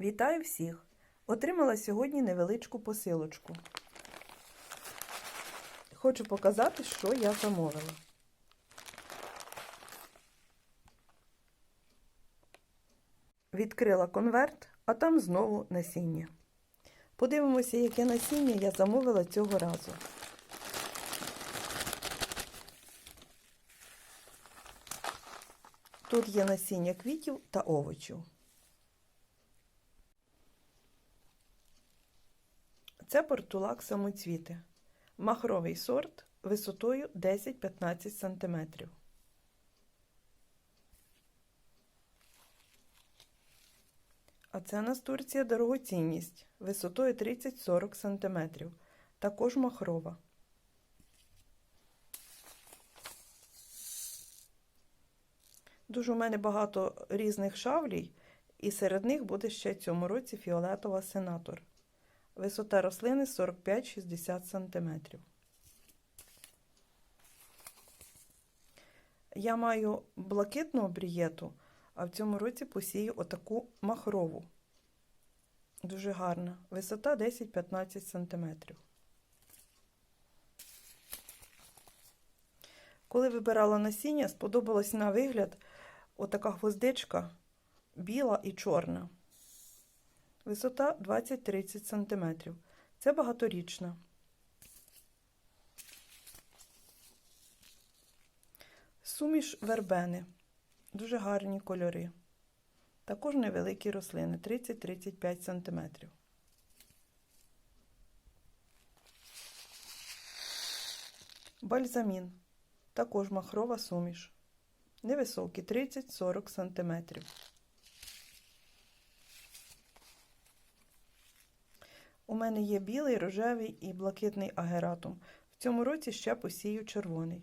Вітаю всіх! Отримала сьогодні невеличку посилочку. Хочу показати, що я замовила. Відкрила конверт, а там знову насіння. Подивимося, яке насіння я замовила цього разу. Тут є насіння квітів та овочів. Це портулак самоцвіти. Махровий сорт висотою 10-15 см. А це настурція дорогоцінність висотою 30-40 см. Також махрова. Дуже у мене багато різних шавлій, і серед них буде ще цьому році фіолетова сенатор. Висота рослини 45-60 см. Я маю блакитну обрієту, а в цьому році посію отаку махрову. Дуже гарна. Висота 10-15 см. Коли вибирала насіння, сподобалась на вигляд отака гвоздичка біла і чорна. Висота 20-30 см. Це багаторічна. Суміш вербени. Дуже гарні кольори. Також невеликі рослини 30-35 см. Бальзамін. Також махрова суміш. Невисокі 30-40 см. У мене є білий, рожевий і блакитний агератум. В цьому році ще посію червоний.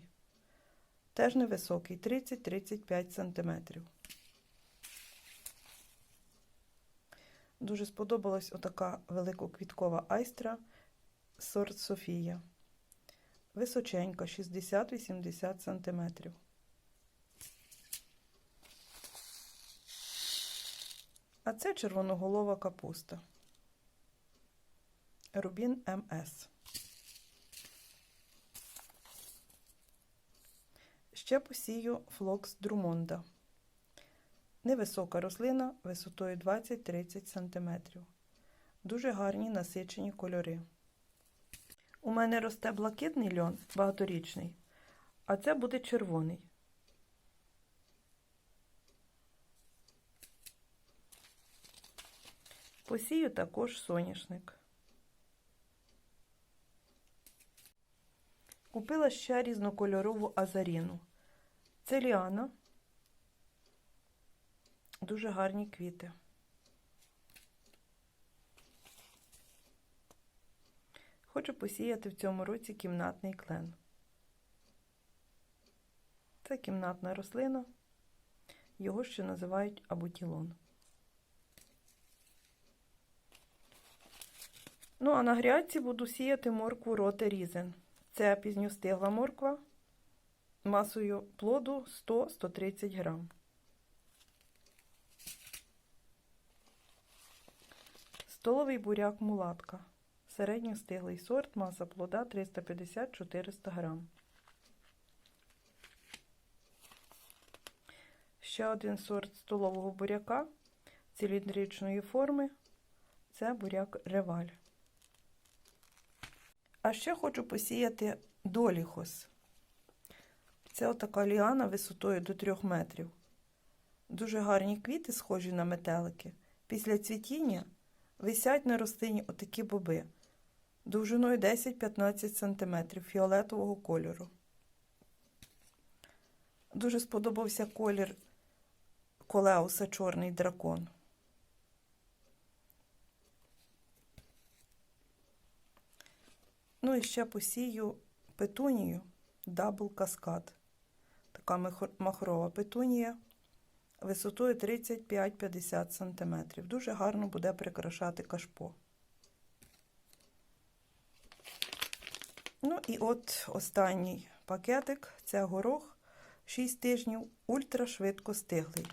Теж невисокий 30-35 см. Дуже сподобалась отака великоквіткова айстра сорт Софія. Височенька 60-80 см. А це червоноголова капуста. Рубін МС. Ще посію флокс Друмонда. Невисока рослина висотою 20-30 см. Дуже гарні насичені кольори. У мене росте блакитний льон багаторічний, а це буде червоний. Посію також соняшник. Купила ще різнокольорову азаріну. Це ліана. Дуже гарні квіти. Хочу посіяти в цьому році кімнатний клен. Це кімнатна рослина. Його ще називають абутілон. Ну, а на грядці буду сіяти моркву роти різен. Це пізньостигла морква масою плоду 100-130 грам. Столовий буряк мулатка. Середньостиглий сорт, маса плода 350-400 грам. Ще один сорт столового буряка циліндричної форми. Це буряк реваль. А ще хочу посіяти доліхос. Це отака ліана висотою до 3 метрів. Дуже гарні квіти, схожі на метелики. Після цвітіння висять на рослині отакі боби довжиною 10-15 см фіолетового кольору. Дуже сподобався колір колеуса Чорний дракон. Ну і ще посію петунію Double Cascade. Така махрова петунія висотою 35-50 см. Дуже гарно буде прикрашати кашпо. Ну і от останній пакетик це горох 6 тижнів ультрашвидко стиглий.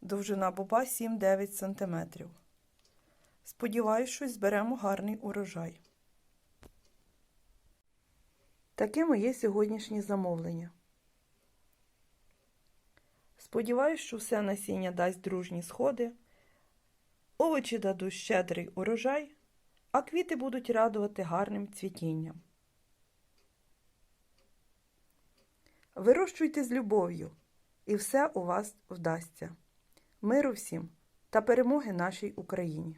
Довжина боба 7-9 см. Сподіваюсь, що зберемо гарний урожай. Таке моє сьогоднішнє замовлення. Сподіваюсь, що все насіння дасть дружні сходи, овочі дадуть щедрий урожай, а квіти будуть радувати гарним цвітінням. Вирощуйте з любов'ю, і все у вас вдасться. Миру всім та перемоги нашій Україні!